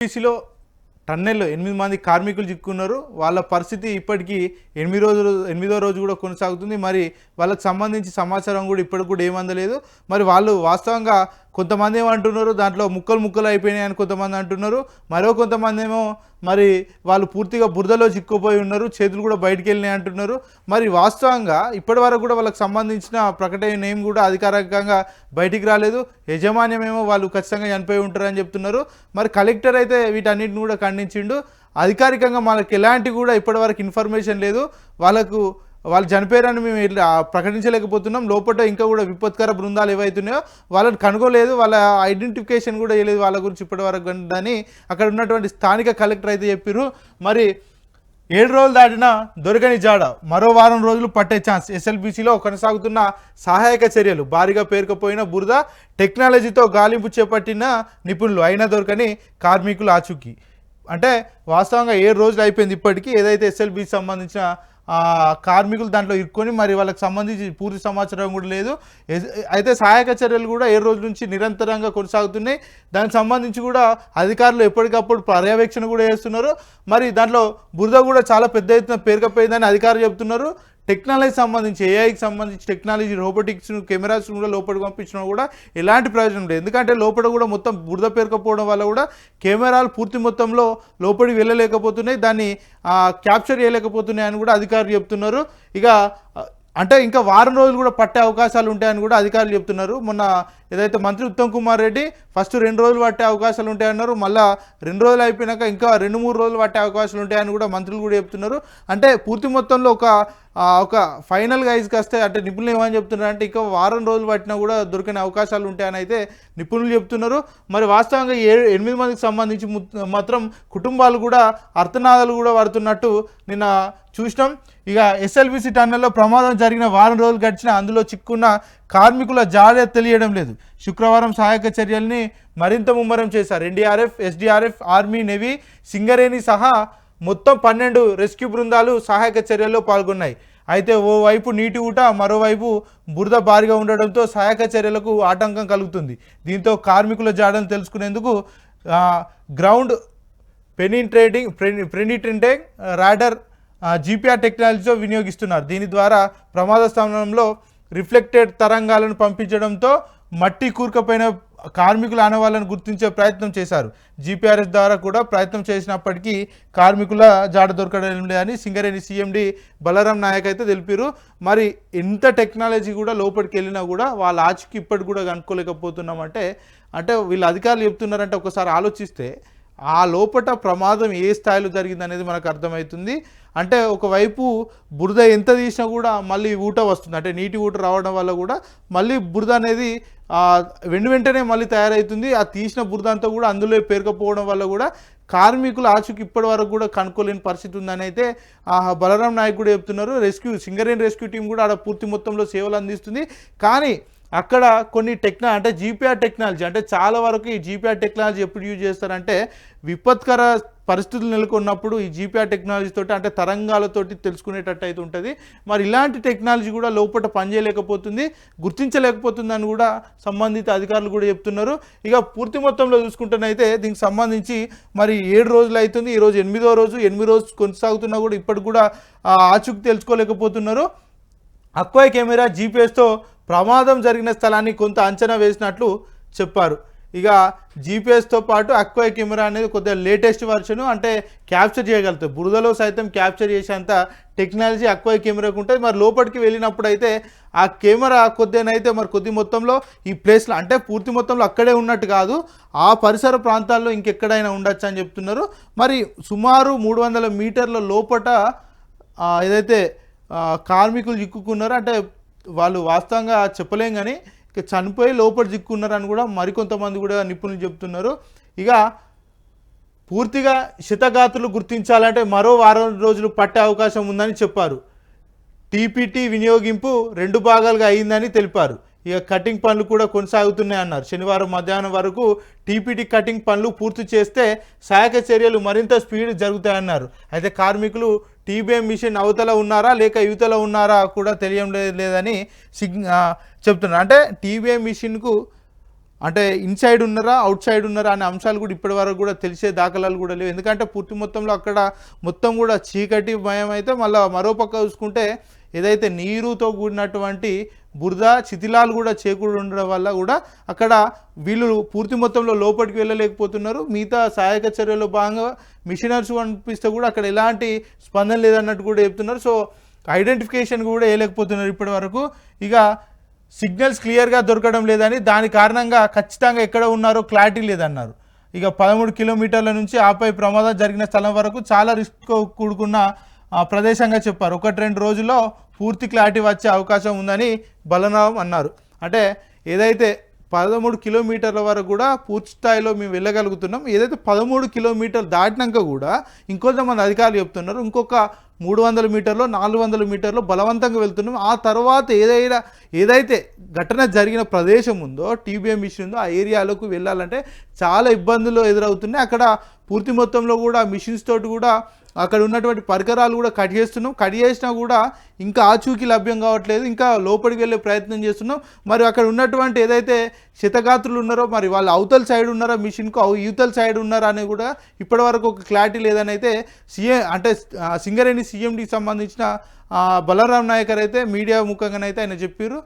ఎస్ఎల్బిసిలో టన్నెల్లో ఎనిమిది మంది కార్మికులు చిక్కున్నారు. వాళ్ళ పరిస్థితి ఇప్పటికీ ఎనిమిది రోజులు ఎనిమిదో రోజు కూడా కొనసాగుతుంది. మరి వాళ్ళకి సంబంధించి సమాచారం కూడా ఇప్పటికి కూడా ఏమందలేదు మరి వాళ్ళు వాస్తవంగా కొంతమంది ఏమంటున్నారు దాంట్లో ముక్కలు ముక్కలు అయిపోయినాయి అని కొంతమంది అంటున్నారు. మరో కొంతమంది ఏమో మరి వాళ్ళు పూర్తిగా బురదలో చిక్కుపోయి ఉన్నారు చేతులు కూడా బయటికి వెళ్ళినాయి అంటున్నారు. మరి వాస్తవంగా ఇప్పటి వరకు కూడా వాళ్ళకి సంబంధించిన ప్రకటన ఏం కూడా అధికారికంగా బయటికి రాలేదు. యజమాన్యం ఏమో వాళ్ళు ఖచ్చితంగా చనిపోయి ఉంటారని చెప్తున్నారు. మరి కలెక్టర్ అయితే వీటన్నిటిని కూడా ఖండించిండు అధికారికంగా మనకి ఎలాంటి కూడా ఇప్పటివరకు ఇన్ఫర్మేషన్ లేదు. వాళ్ళకు వాళ్ళు చనిపోయారని మేము ఇట్లా ప్రకటించలేకపోతున్నాం. లోపల ఇంకా కూడా విపత్కర బృందాలు ఏవైతున్నాయో వాళ్ళని కనుగోలేదు. వాళ్ళ ఐడెంటిఫికేషన్ కూడా వేయలేదు వాళ్ళ గురించి ఇప్పటివరకు అని అక్కడ ఉన్నటువంటి స్థానిక కలెక్టర్ అయితే చెప్పారు మరి ఏడు రోజులు దాటినా దొరకని జాడ. మరో వారం రోజులు పట్టే ఛాన్స్. ఎస్ఎల్బిసిలో కొనసాగుతున్న సహాయక చర్యలు. భారీగా పేరుకుపోయిన బురద టెక్నాలజీతో గాలింపు చేపట్టిన నిపుణులు. అయినా దొరకని కార్మికులు ఆచూకీ. అంటే వాస్తవంగా ఏడు రోజులు అయిపోయింది ఇప్పటికీ. ఏదైతే ఎస్ఎల్బికి సంబంధించిన కార్మికులు దాంట్లో ఇరుక్కొని మరి వాళ్ళకి సంబంధించి పూర్తి సమాచారం కూడా లేదు. అయితే సహాయక చర్యలు కూడా ఏ రోజు నుంచి నిరంతరంగా కొనసాగుతున్నాయి. దానికి సంబంధించి కూడా అధికారులు ఎప్పటికప్పుడు పర్యవేక్షణ కూడా చేస్తున్నారు. మరి దాంట్లో బురద కూడా చాలా పెద్ద ఎత్తున పేరుకపోయిందని అధికారులు చెప్తున్నారు టెక్నాలజీ సంబంధించి ఏఐకి సంబంధించి టెక్నాలజీ రోబోటిక్స్ కెమెరాస్ కూడా లోపలికి పంపించడం కూడా ఎలాంటి ప్రయోజనం లేదు. ఎందుకంటే లోపల కూడా మొత్తం బురద పేరుకపోవడం వల్ల కూడా కెమెరాలు పూర్తి మొత్తంలో లోపలికి వెళ్ళలేకపోతున్నాయి. దాన్ని క్యాప్చర్ చేయలేకపోతున్నాయి అని కూడా అధికారులు చెప్తున్నారు. ఇక అంటే ఇంకా వారం రోజులు కూడా పట్టే అవకాశాలు ఉంటాయని కూడా అధికారులు చెప్తున్నారు. మొన్న ఏదైతే మంత్రి ఉత్తమ్ కుమార్ రెడ్డి ఫస్ట్ రెండు రోజులు పట్టే అవకాశాలు ఉంటాయన్నారు. మళ్ళా రెండు రోజులు అయిపోయినాక ఇంకా రెండు మూడు రోజులు పట్టే అవకాశాలు ఉంటాయని కూడా మంత్రులు కూడా చెప్తున్నారు. అంటే పూర్తి మొత్తంలో ఒక ఒక ఫైనల్ గైజ్కి వస్తే అంటే నిపుణులు ఏమని చెప్తున్నారు అంటే ఇంకా వారం రోజులు పట్టినా కూడా దొరికిన అవకాశాలు ఉంటాయని అయితే నిపుణులు చెప్తున్నారు. మరి వాస్తవంగా ఏ ఎనిమిది మందికి సంబంధించి మాత్రం కుటుంబాలు కూడా అర్థనాదాలు కూడా పడుతున్నట్టు నిన్న చూసినాం. ఇక ఎస్ఎల్బిసి టన్నెల్లో ప్రమాదం జరిగిన వారం రోజులు గడిచిన అందులో చిక్కున్న కార్మికుల జాగ్రత్త తెలియడం లేదు. శుక్రవారం సహాయక చర్యల్ని మరింత ముమ్మరం చేశారు. NDRF SDRF army navy Singareni సహా మొత్తం పన్నెండు రెస్క్యూ బృందాలు సహాయక చర్యల్లో పాల్గొన్నాయి. అయితే ఓవైపు నీటి ఊట మరోవైపు బురద భారీగా ఉండడంతో సహాయక చర్యలకు ఆటంకం కలుగుతుంది. దీంతో కార్మికుల జాడను తెలుసుకునేందుకు ground penetrating penetrating radar GPR టెక్నాలజీతో వినియోగిస్తున్నారు. దీని ద్వారా ప్రమాద స్థానంలో రిఫ్లెక్టెడ్ తరంగాలను పంపించడంతో మట్టి కూరుకపోయిన కార్మికులు ఆనవాళ్ళను గుర్తించే ప్రయత్నం చేశారు. జీపీఆర్ఎస్ ద్వారా కూడా ప్రయత్నం చేసినప్పటికీ కార్మికుల జాడ దొరకడం లేదని సింగరేణి సీఎండి బలరాం నాయక్ అయితే తెలిపారు. మరి ఎంత టెక్నాలజీ కూడా లోపలికి వెళ్ళినా కూడా వాళ్ళ ఆచికి ఇప్పటికి కూడా కనుక్కోలేకపోతున్నామంటే అంటే వీళ్ళ అధికారులు చెప్తున్నారంటే ఒకసారి ఆలోచిస్తే ఆ లోపట ప్రమాదం ఏ స్థాయిలో జరిగింది అనేది మనకు అర్థమవుతుంది. అంటే ఒకవైపు బురద ఎంత తీసినా కూడా మళ్ళీ ఊట వస్తుంది. అంటే నీటి ఊట రావడం వల్ల కూడా మళ్ళీ బురద అనేది వెండి వెంటనే మళ్ళీ తయారవుతుంది. ఆ తీసిన బురద అంతా కూడా అందులో పేరుకపోవడం వల్ల కూడా కార్మికులు ఆచూకి ఇప్పటి వరకు కూడా కనుక్కోలేని పరిస్థితి ఉందని అయితే బలరాం నాయక్ కూడా చెప్తున్నారు. రెస్క్యూ సింగరేన్ రెస్క్యూ టీం కూడా ఆడ పూర్తి మొత్తంలో సేవలు అందిస్తుంది. కానీ అక్కడ కొన్ని టెక్నా అంటే జీపీఆర్ టెక్నాలజీ అంటే చాలా వరకు ఈ జీపీఆర్ టెక్నాలజీ ఎప్పుడు యూజ్ చేస్తారంటే విపత్కర పరిస్థితులు నెలకొన్నప్పుడు ఈ జీపీఆర్ టెక్నాలజీ తోటి అంటే తరంగాలతోటి తెలుసుకునేటట్టు అయితే ఉంటుంది. మరి ఇలాంటి టెక్నాలజీ కూడా లోపల పనిచేయలేకపోతుంది గుర్తించలేకపోతుంది అని కూడా సంబంధిత అధికారులు కూడా చెప్తున్నారు. ఇక పూర్తి మొత్తంలో చూసుకుంటేనైతే దీనికి సంబంధించి మరి ఏడు రోజులు అవుతుంది. ఈరోజు ఎనిమిదో రోజు ఎనిమిది రోజు కొనసాగుతున్నా కూడా ఇప్పటికి కూడా ఆ ఆచూకీ తెలుసుకోలేకపోతున్నారు. అక్వాయ్ కెమెరా జీపీఎస్తో ప్రమాదం జరిగిన స్థలాన్ని కొంత అంచనా వేసినట్లు చెప్పారు. ఇక జీపీఎస్తో పాటు అక్వాయ్ కెమెరా అనేది కొద్దిగా లేటెస్ట్ వర్షన్ అంటే క్యాప్చర్ చేయగలుగుతాయి బురదలో సైతం క్యాప్చర్ చేసేంత టెక్నాలజీ అక్వాయ్ కెమెరాకు ఉంటుంది. మరి లోపలికి వెళ్ళినప్పుడు అయితే ఆ కెమెరా కొద్దినైతే మరి కొద్ది మొత్తంలో ఈ ప్లేస్లో అంటే పూర్తి మొత్తంలో అక్కడే ఉన్నట్టు కాదు. ఆ పరిసర ప్రాంతాల్లో ఇంకెక్కడైనా ఉండొచ్చు అని చెప్తున్నారు. మరి సుమారు మూడు వందల మీటర్ల లోపట ఏదైతే కార్మికులు చిక్కుకున్నారో అంటే వాళ్ళు వాస్తవంగా చెప్పలేం కానీ ఇక చనిపోయి లోపల చిక్కున్నారని కూడా మరికొంతమంది కూడా నిపుణులు చెప్తున్నారు. ఇక పూర్తిగా శతగాతులు గుర్తించాలంటే మరో వారం రోజులు పట్టే అవకాశం ఉందని చెప్పారు. టీపీటీ వినియోగింపు రెండు భాగాలుగా అయిందని తెలిపారు. ఇక కటింగ్ పనులు కూడా కొనసాగుతున్నాయి అన్నారు. శనివారం మధ్యాహ్నం వరకు టీపీటీ కటింగ్ పనులు పూర్తి చేస్తే సహాయక చర్యలు మరింత స్పీడ్ జరుగుతాయన్నారు. అయితే కార్మికులు టీబీఎం మిషన్ అవతల ఉన్నారా లేక యువతల ఉన్నారా కూడా తెలియడం లేదని సిగ్ చెప్తున్నారు అంటే టీబీఎం మిషన్కు అంటే ఇన్సైడ్ ఉన్నారా అవుట్ సైడ్ ఉన్నారా అనే అంశాలు కూడా ఇప్పటి వరకు కూడా తెలిసే దాఖలాలు కూడా లేవు. ఎందుకంటే పూర్తి మొత్తంలో అక్కడ మొత్తం కూడా చీకటి భయం అయితే మళ్ళీ మరోపక్క చూసుకుంటే ఏదైతే నీరుతో కూడినటువంటి బురద శిథిలాలు కూడా చేకూడి ఉండడం వల్ల కూడా అక్కడ వీళ్ళు పూర్తి మొత్తంలో లోపలికి వెళ్ళలేకపోతున్నారు. మిగతా సహాయక చర్యలో భాగంగా మిషనర్స్ పంపిస్తే కూడా అక్కడ ఎలాంటి స్పందన లేదన్నట్టు కూడా చెప్తున్నారు. సో ఐడెంటిఫికేషన్ కూడా వేయలేకపోతున్నారు ఇప్పటి వరకు ఇక సిగ్నల్స్ క్లియర్గా దొరకడం లేదని దాని కారణంగా ఖచ్చితంగా ఎక్కడ ఉన్నారో క్లారిటీ లేదన్నారు. ఇక పదమూడు కిలోమీటర్ల నుంచి ఆపై ప్రమాదం జరిగిన స్థలం వరకు చాలా రిస్క్ కూడుకున్న ఆ, ప్రదేశంగా చెప్పారు. ఒకటి రెండు రోజుల్లో పూర్తి క్లారిటీ వచ్చే అవకాశం ఉందని బలరాం అన్నారు. అంటే ఏదైతే పదమూడు కిలోమీటర్ల వరకు కూడా పూర్తి స్థాయిలో మేము వెళ్ళగలుగుతున్నాం. ఏదైతే పదమూడు కిలోమీటర్లు దాటినాక కూడా ఇంకొంతమంది అధికారులు చెప్తున్నారు. ఇంకొక మూడు వందల మీటర్లు నాలుగు వందల మీటర్లు బలవంతంగా వెళ్తున్నాం. ఆ తర్వాత ఏదైనా ఏదైతే ఘటన జరిగిన ప్రదేశం ఉందో టీబీఎం మిషన్ ఉందో ఆ ఏరియాలోకి వెళ్ళాలంటే చాలా ఇబ్బందులు ఎదురవుతున్నాయి. అక్కడ పూర్తి మొత్తంలో కూడా మిషన్స్ తోటి కూడా అక్కడ ఉన్నటువంటి పరికరాలు కూడా కట్ చేస్తున్నాం. కట్ చేసినా కూడా ఇంకా ఆచూకీ లభ్యం కావట్లేదు. ఇంకా లోపలికి వెళ్ళే ప్రయత్నం చేస్తున్నాం. మరి అక్కడ ఉన్నటువంటి ఏదైతే శతగాత్రులు ఉన్నారో మరి వాళ్ళు అవతల సైడ్ ఉన్నారో మిషన్కు అవు యువతల సైడ్ ఉన్నారా అని కూడా ఇప్పటివరకు ఒక క్లారిటీ లేదని అయితే సీఎం అంటే సింగరేణి సీఎండికి సంబంధించిన బలరాం నాయకర్ అయితే మీడియా ముఖంగానైతే ఆయన చెప్పారు